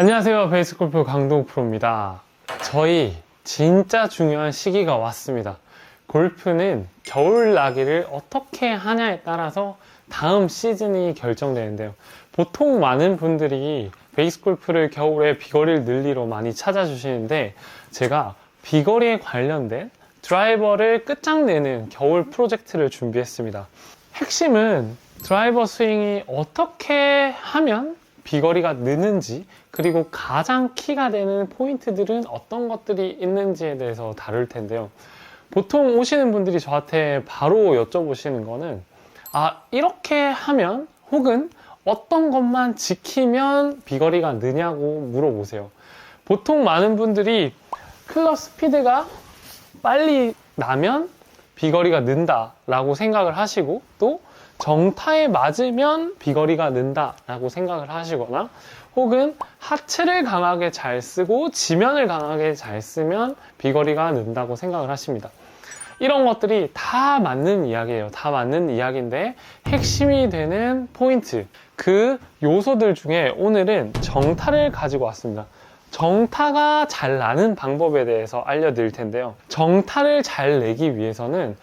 안녕하세요. 베이스골프 강동 프로입니다. 저희 진짜 중요한 시기가 왔습니다. 골프는 겨울 나기를 어떻게 하냐에 따라서 다음 시즌이 결정되는데요. 보통 많은 분들이 베이스 골프를 겨울에 비거리를 늘리러 많이 찾아주시는데 제가 비거리에 관련된 드라이버를 끝장내는 겨울 프로젝트를 준비했습니다. 핵심은 드라이버 스윙이 어떻게 하면 비거리가 느는지 그리고 가장 키가 되는 포인트들은 어떤 것들이 있는지에 대해서 다룰 텐데요. 보통 오시는 분들이 저한테 바로 여쭤보시는 거는 아 이렇게 하면 혹은 어떤 것만 지키면 비거리가 느냐고 물어보세요. 보통 많은 분들이 클럽 스피드가 빨리 나면 비거리가 는다라고 생각을 하시고 또 정타에 맞으면 비거리가 는다라고 생각을 하시거나 혹은 하체를 강하게 잘 쓰고 지면을 강하게 잘 쓰면 비거리가 는다고 생각을 하십니다. 이런 것들이 다 맞는 이야기예요. 다 맞는 이야기인데 핵심이 되는 포인트, 그 요소들 중에 오늘은 정타를 가지고 왔습니다. 정타가 잘 나는 방법에 대해서 알려드릴 텐데요. 정타를 잘 내기 위해서는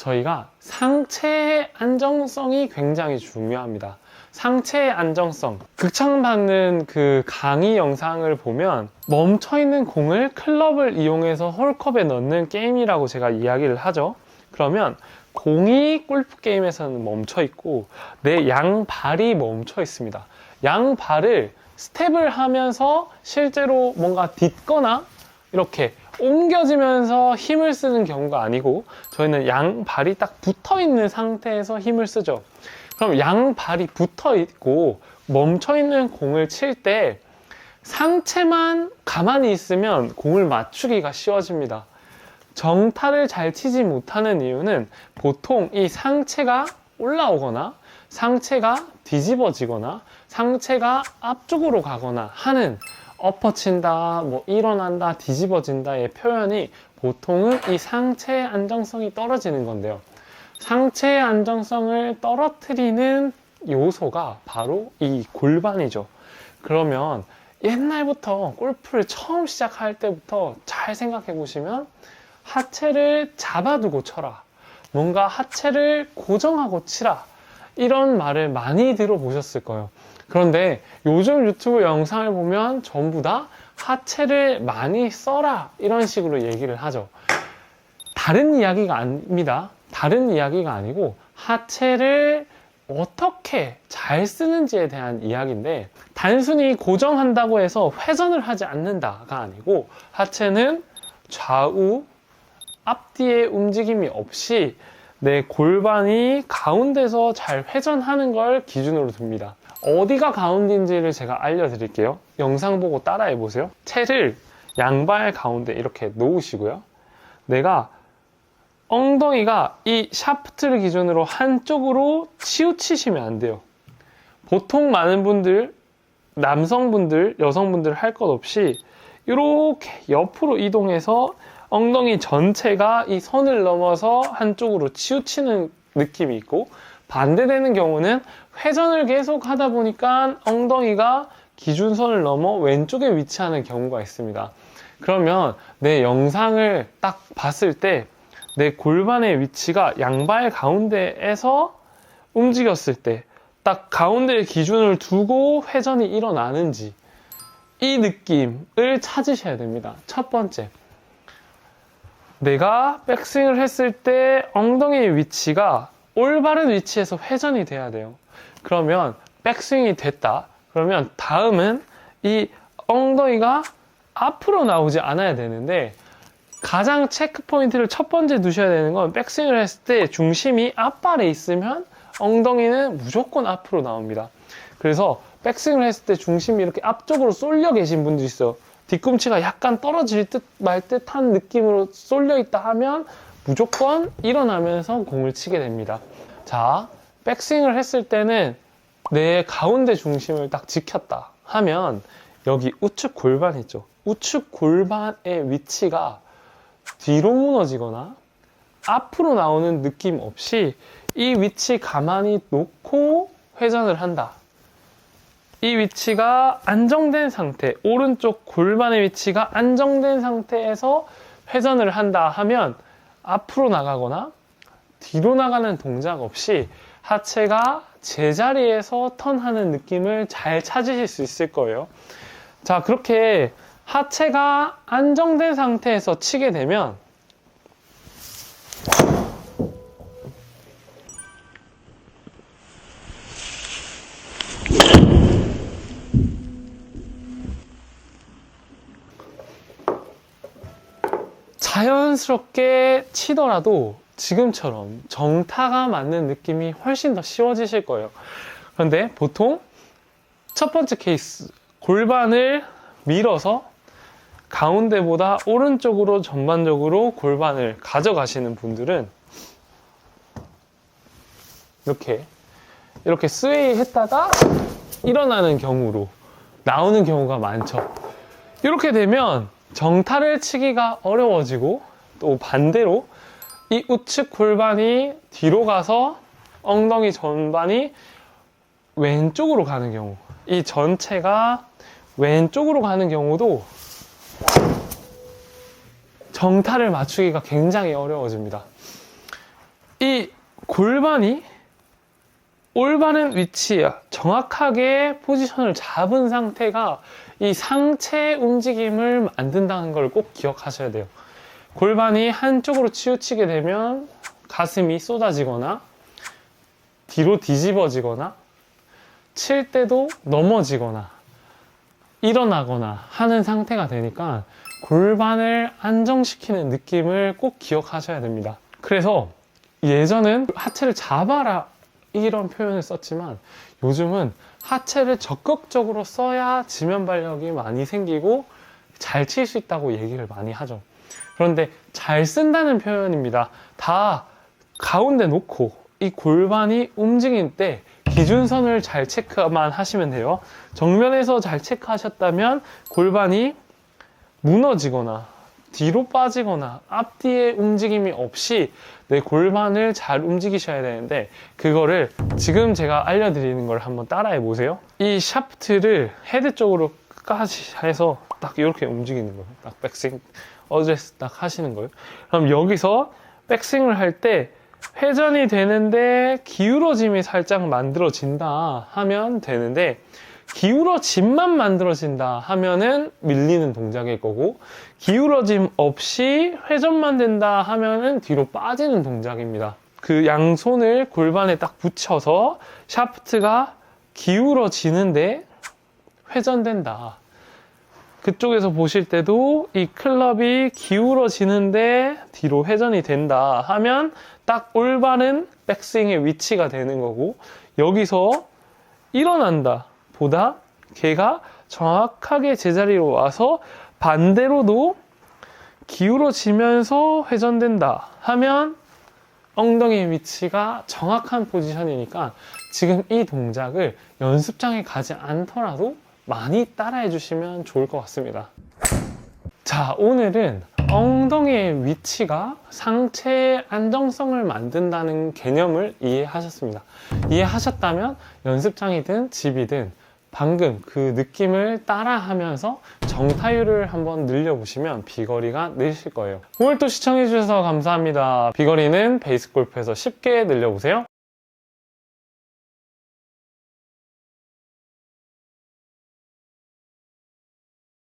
저희가 상체의 안정성이 굉장히 중요합니다. 상체의 안정성. 극찬받는 그 강의 영상을 보면 멈춰있는 공을 클럽을 이용해서 홀컵에 넣는 게임이라고 제가 이야기를 하죠. 그러면 공이 골프 게임에서는 멈춰 있고 내 양발이 멈춰 있습니다. 양발을 스텝을 하면서 실제로 뭔가 딛거나 이렇게 옮겨지면서 힘을 쓰는 경우가 아니고 저희는 양 발이 딱 붙어 있는 상태에서 힘을 쓰죠. 그럼 양 발이 붙어 있고 멈춰 있는 공을 칠 때 상체만 가만히 있으면 공을 맞추기가 쉬워집니다. 정타를 잘 치지 못하는 이유는 보통 이 상체가 올라오거나 상체가 뒤집어지거나 상체가 앞쪽으로 가거나 하는 엎어친다, 뭐 일어난다, 뒤집어진다의 표현이 보통은 이 상체의 안정성이 떨어지는 건데요. 상체의 안정성을 떨어뜨리는 요소가 바로 이 골반이죠. 그러면 옛날부터 골프를 처음 시작할 때부터 잘 생각해 보시면 하체를 잡아두고 쳐라. 뭔가 하체를 고정하고 치라. 이런 말을 많이 들어보셨을 거예요. 그런데 요즘 유튜브 영상을 보면 전부 다 하체를 많이 써라. 이런 식으로 얘기를 하죠. 다른 이야기가 아닙니다. 다른 이야기가 아니고 하체를 어떻게 잘 쓰는지에 대한 이야기인데 단순히 고정한다고 해서 회전을 하지 않는다가 아니고 하체는 좌우 앞뒤의 움직임이 없이 내 골반이 가운데서 잘 회전하는 걸 기준으로 둡니다. 어디가 가운데인지를 제가 알려드릴게요. 영상 보고 따라해 보세요. 채를 양발 가운데 이렇게 놓으시고요. 내가 엉덩이가 이 샤프트를 기준으로 한쪽으로 치우치시면 안 돼요. 보통 많은 분들, 남성분들, 여성분들 할 것 없이 이렇게 옆으로 이동해서 엉덩이 전체가 이 선을 넘어서 한쪽으로 치우치는 느낌이 있고 반대되는 경우는 회전을 계속 하다 보니까 엉덩이가 기준선을 넘어 왼쪽에 위치하는 경우가 있습니다. 그러면 내 영상을 딱 봤을 때 내 골반의 위치가 양발 가운데에서 움직였을 때 딱 가운데에 기준을 두고 회전이 일어나는지 이 느낌을 찾으셔야 됩니다. 첫 번째. 내가 백스윙을 했을 때 엉덩이의 위치가 올바른 위치에서 회전이 돼야 돼요. 그러면 백스윙이 됐다. 그러면 다음은 이 엉덩이가 앞으로 나오지 않아야 되는데 가장 체크 포인트를 첫 번째 두셔야 되는 건 백스윙을 했을 때 중심이 앞발에 있으면 엉덩이는 무조건 앞으로 나옵니다. 그래서 백스윙을 했을 때 중심이 이렇게 앞쪽으로 쏠려 계신 분들이 있어요. 뒤꿈치가 약간 떨어질 듯 말 듯한 느낌으로 쏠려 있다 하면 무조건 일어나면서 공을 치게 됩니다. 자, 백스윙을 했을 때는 내 가운데 중심을 딱 지켰다 하면 여기 우측 골반 있죠. 우측 골반의 위치가 뒤로 무너지거나 앞으로 나오는 느낌 없이 이 위치 가만히 놓고 회전을 한다. 이 위치가 안정된 상태, 오른쪽 골반의 위치가 안정된 상태에서 회전을 한다 하면 앞으로 나가거나 뒤로 나가는 동작 없이 하체가 제자리에서 턴하는 느낌을 잘 찾으실 수 있을 거예요. 자, 그렇게 하체가 안정된 상태에서 치게 되면 자연스럽게 치더라도 지금처럼 정타가 맞는 느낌이 훨씬 더 쉬워지실 거예요. 그런데 보통 첫 번째 케이스, 골반을 밀어서 가운데보다 오른쪽으로 전반적으로 골반을 가져가시는 분들은 이렇게 이렇게 스웨이 했다가 일어나는 경우로 나오는 경우가 많죠. 이렇게 되면 정타를 치기가 어려워지고 또 반대로 이 우측 골반이 뒤로 가서 엉덩이 전반이 왼쪽으로 가는 경우 이 전체가 왼쪽으로 가는 경우도 정타를 맞추기가 굉장히 어려워집니다. 이 골반이 올바른 위치에 정확하게 포지션을 잡은 상태가 이 상체 움직임을 만든다는 걸 꼭 기억하셔야 돼요. 골반이 한쪽으로 치우치게 되면 가슴이 쏟아지거나 뒤로 뒤집어지거나 칠 때도 넘어지거나 일어나거나 하는 상태가 되니까 골반을 안정시키는 느낌을 꼭 기억하셔야 됩니다. 그래서 예전은 하체를 잡아라 이런 표현을 썼지만 요즘은 하체를 적극적으로 써야 지면 발력이 많이 생기고 잘 칠 수 있다고 얘기를 많이 하죠. 그런데 잘 쓴다는 표현입니다. 다 가운데 놓고 이 골반이 움직일 때 기준선을 잘 체크만 하시면 돼요. 정면에서 잘 체크하셨다면 골반이 무너지거나 뒤로 빠지거나 앞뒤의 움직임이 없이 내 골반을 잘 움직이셔야 되는데 그거를 지금 제가 알려드리는 걸 한번 따라해 보세요. 이 샤프트를 헤드 쪽으로까지 해서 딱 이렇게 움직이는 거예요. 딱 백스윙 어드레스 딱 하시는 거예요. 그럼 여기서 백스윙을 할 때 회전이 되는데 기울어짐이 살짝 만들어진다 하면 되는데 기울어짐만 만들어진다 하면은 밀리는 동작일 거고 기울어짐 없이 회전만 된다 하면은 뒤로 빠지는 동작입니다. 그 양손을 골반에 딱 붙여서 샤프트가 기울어지는데 회전된다. 그쪽에서 보실 때도 이 클럽이 기울어지는데 뒤로 회전이 된다 하면 딱 올바른 백스윙의 위치가 되는 거고 여기서 일어난다 보다 걔가 정확하게 제자리로 와서 반대로도 기울어지면서 회전된다 하면 엉덩이 위치가 정확한 포지션이니까 지금 이 동작을 연습장에 가지 않더라도 많이 따라해 주시면 좋을 것 같습니다. 자, 오늘은 엉덩이의 위치가 상체의 안정성을 만든다는 개념을 이해하셨습니다. 이해하셨다면 연습장이든 집이든 방금 그 느낌을 따라 하면서 정타율을 한번 늘려보시면 비거리가 늘실 거예요. 오늘 또 시청해주셔서 감사합니다. 비거리는 베이스 골프에서 쉽게 늘려보세요.